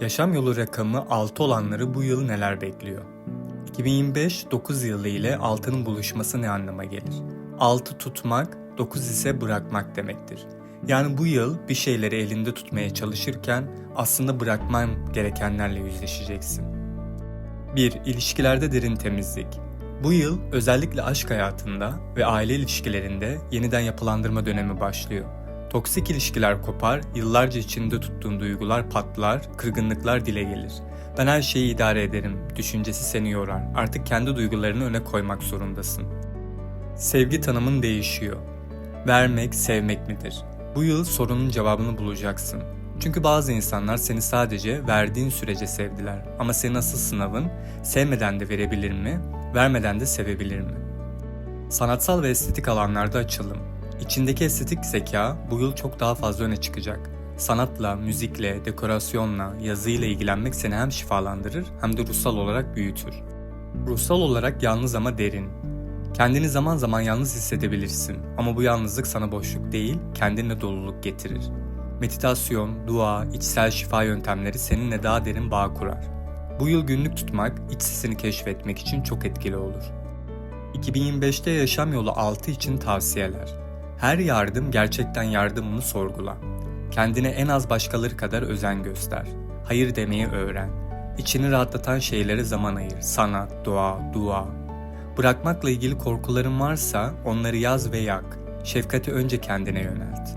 Yaşam yolu rakamı 6 olanları bu yıl neler bekliyor? 2025 9 yılı ile 6'nın buluşması ne anlama gelir? 6 tutmak, 9 ise bırakmak demektir. Yani bu yıl bir şeyleri elinde tutmaya çalışırken aslında bırakman gerekenlerle yüzleşeceksin. 1. İlişkilerde derin temizlik. Bu yıl özellikle aşk hayatında ve aile ilişkilerinde yeniden yapılandırma dönemi başlıyor. Toksik ilişkiler kopar, yıllarca içinde tuttuğun duygular patlar, kırgınlıklar dile gelir. Ben her şeyi idare ederim, düşüncesi seni yorar. Artık kendi duygularını öne koymak zorundasın. Sevgi tanımın değişiyor. Vermek, sevmek midir? Bu yıl sorunun cevabını bulacaksın. Çünkü bazı insanlar seni sadece verdiğin sürece sevdiler. Ama senin asıl sınavın sevmeden de verebilir mi, vermeden de sevebilir mi? Sanatsal ve estetik alanlarda açılım. İçindeki estetik zeka bu yıl çok daha fazla öne çıkacak. Sanatla, müzikle, dekorasyonla, yazıyla ilgilenmek seni hem şifalandırır hem de ruhsal olarak büyütür. Ruhsal olarak yalnız ama derin. Kendini zaman zaman yalnız hissedebilirsin ama bu yalnızlık sana boşluk değil, kendinle doluluk getirir. Meditasyon, dua, içsel şifa yöntemleri seninle daha derin bağ kurar. Bu yıl günlük tutmak, iç sesini keşfetmek için çok etkili olur. 2025'te yaşam yolu 6 için tavsiyeler. Her yardım gerçekten yardımını sorgula. Kendine en az başkaları kadar özen göster. Hayır demeyi öğren. İçini rahatlatan şeylere zaman ayır. Sanat, doğa, dua. Bırakmakla ilgili korkuların varsa onları yaz ve yak. Şefkati önce kendine yönelt.